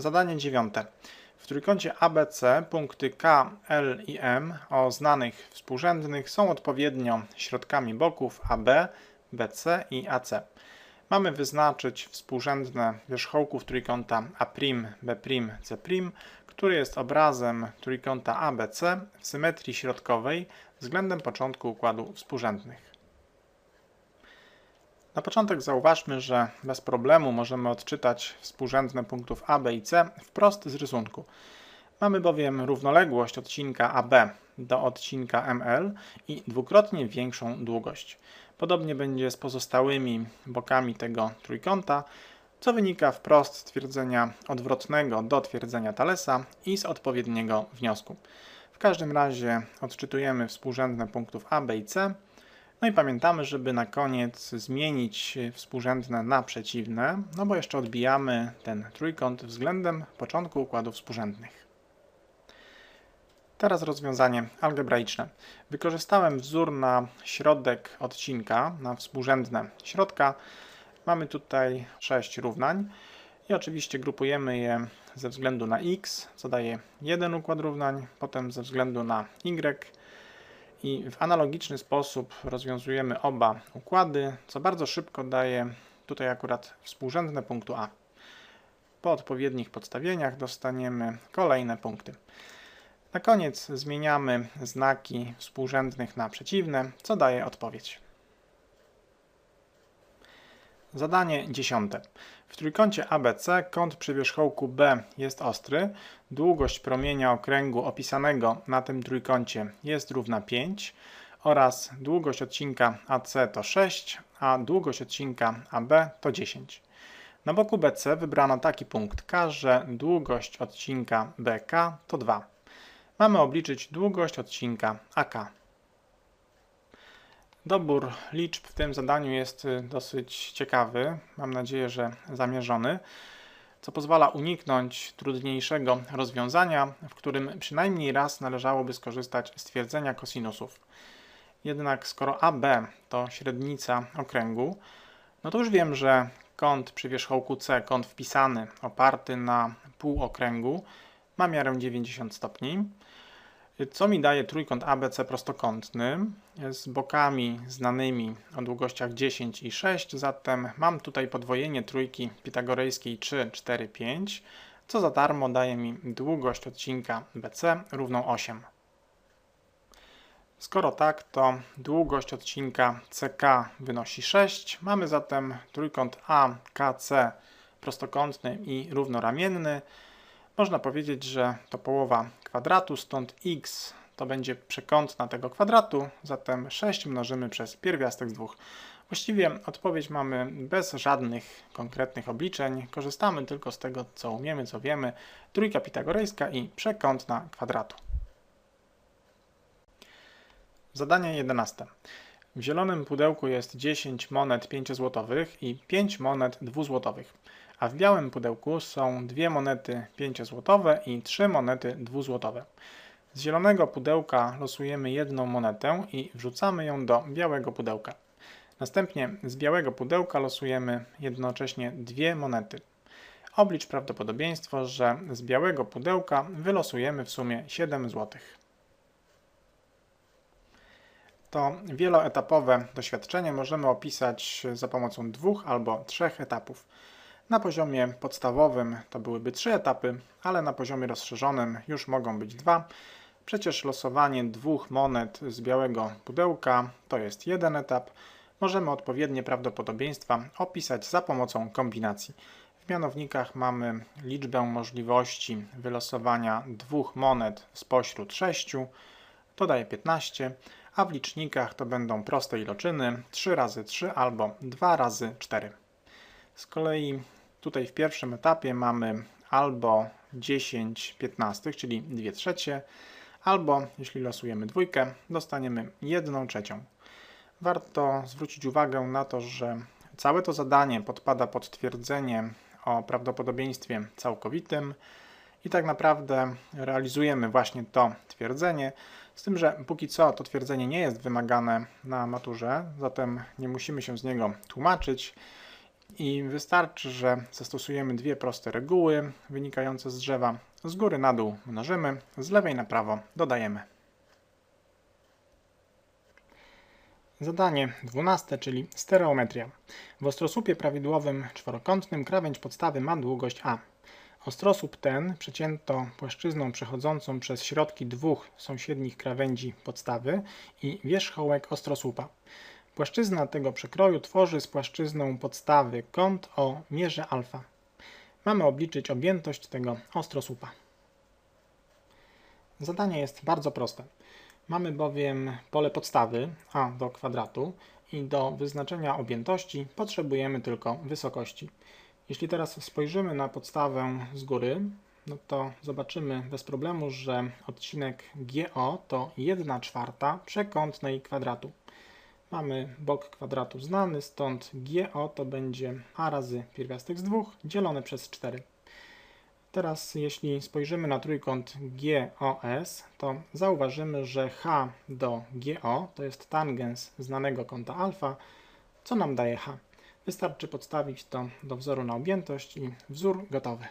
Zadanie dziewiąte. W trójkącie ABC punkty K, L i M o znanych współrzędnych są odpowiednio środkami boków AB, BC i AC. Mamy wyznaczyć współrzędne wierzchołków trójkąta A'B', C', który jest obrazem trójkąta ABC w symetrii środkowej względem początku układu współrzędnych. Na początek zauważmy, że bez problemu możemy odczytać współrzędne punktów A, B i C wprost z rysunku. Mamy bowiem równoległość odcinka AB do odcinka ML i dwukrotnie większą długość. Podobnie będzie z pozostałymi bokami tego trójkąta, co wynika wprost z twierdzenia odwrotnego do twierdzenia Thalesa i z odpowiedniego wniosku. W każdym razie odczytujemy współrzędne punktów A, B i C, no i pamiętamy, żeby na koniec zmienić współrzędne na przeciwne, no bo jeszcze odbijamy ten trójkąt względem początku układów współrzędnych. Teraz rozwiązanie algebraiczne. Wykorzystałem wzór na środek odcinka, na współrzędne środka. Mamy tutaj 6 równań i oczywiście grupujemy je ze względu na x, co daje jeden układ równań, potem ze względu na y, i w analogiczny sposób rozwiązujemy oba układy, co bardzo szybko daje tutaj akurat współrzędne punktu A. Po odpowiednich podstawieniach dostaniemy kolejne punkty. Na koniec zmieniamy znaki współrzędnych na przeciwne, co daje odpowiedź. Zadanie dziesiąte. W trójkącie ABC kąt przy wierzchołku B jest ostry, długość promienia okręgu opisanego na tym trójkącie jest równa 5 oraz długość odcinka AC to 6, a długość odcinka AB to 10. Na boku BC wybrano taki punkt K, że długość odcinka BK to 2. Mamy obliczyć długość odcinka AK. Dobór liczb w tym zadaniu jest y, dosyć ciekawy, mam nadzieję, że zamierzony, co pozwala uniknąć trudniejszego rozwiązania, w którym przynajmniej raz należałoby skorzystać z twierdzenia kosinusów. Jednak skoro AB to średnica okręgu, no to już wiem, że kąt przy wierzchołku C, kąt wpisany oparty na półokręgu ma miarę 90 stopni co mi daje trójkąt ABC prostokątny z bokami znanymi o długościach 10 i 6, zatem mam tutaj podwojenie trójki pitagorejskiej 3, 4, 5, co za darmo daje mi długość odcinka BC równą 8. Skoro tak, to długość odcinka CK wynosi 6. Mamy zatem trójkąt AKC prostokątny i równoramienny. Można powiedzieć, że to połowa kwadratu, stąd x to będzie przekątna tego kwadratu, zatem 6 mnożymy przez pierwiastek z 2. Właściwie odpowiedź mamy bez żadnych konkretnych obliczeń, korzystamy tylko z tego, co umiemy, co wiemy. Trójka pitagorejska i przekątna kwadratu. Zadanie 11. W zielonym pudełku jest 10 monet 5 złotowych i 5 monet 2 złotowych a w białym pudełku są dwie monety 5-złotowe i trzy monety 2-złotowe. Z zielonego pudełka losujemy jedną monetę i wrzucamy ją do białego pudełka. Następnie z białego pudełka losujemy jednocześnie dwie monety. Oblicz prawdopodobieństwo, że z białego pudełka wylosujemy w sumie 7 zł. To wieloetapowe doświadczenie możemy opisać za pomocą dwóch albo trzech etapów. Na poziomie podstawowym to byłyby trzy etapy, ale na poziomie rozszerzonym już mogą być dwa. Przecież losowanie dwóch monet z białego pudełka to jest jeden etap. Możemy odpowiednie prawdopodobieństwa opisać za pomocą kombinacji. W mianownikach mamy liczbę możliwości wylosowania dwóch monet spośród sześciu, to daje 15, a w licznikach to będą proste iloczyny 3 razy 3 albo 2 razy 4. Z kolei Tutaj w pierwszym etapie mamy albo 10 15, czyli 2 trzecie, albo jeśli losujemy dwójkę, dostaniemy 1 trzecią. Warto zwrócić uwagę na to, że całe to zadanie podpada pod twierdzenie o prawdopodobieństwie całkowitym i tak naprawdę realizujemy właśnie to twierdzenie, z tym, że póki co to twierdzenie nie jest wymagane na maturze, zatem nie musimy się z niego tłumaczyć I wystarczy, że zastosujemy dwie proste reguły wynikające z drzewa. Z góry na dół mnożymy, z lewej na prawo dodajemy. Zadanie 12, czyli stereometria. W ostrosłupie prawidłowym czworokątnym krawędź podstawy ma długość A. Ostrosłup ten przecięto płaszczyzną przechodzącą przez środki dwóch sąsiednich krawędzi podstawy i wierzchołek ostrosłupa. Płaszczyzna tego przekroju tworzy z płaszczyzną podstawy kąt o mierze alfa. Mamy obliczyć objętość tego ostrosłupa. Zadanie jest bardzo proste. Mamy bowiem pole podstawy a do kwadratu i do wyznaczenia objętości potrzebujemy tylko wysokości. Jeśli teraz spojrzymy na podstawę z góry, no to zobaczymy bez problemu, że odcinek GO to 1 czwarta przekątnej kwadratu. Mamy bok kwadratu znany, stąd GO to będzie a razy pierwiastek z 2 dzielone przez 4. Teraz jeśli spojrzymy na trójkąt GOS, to zauważymy, że H do GO to jest tangens znanego kąta alfa, co nam daje H. Wystarczy podstawić to do wzoru na objętość i wzór gotowy.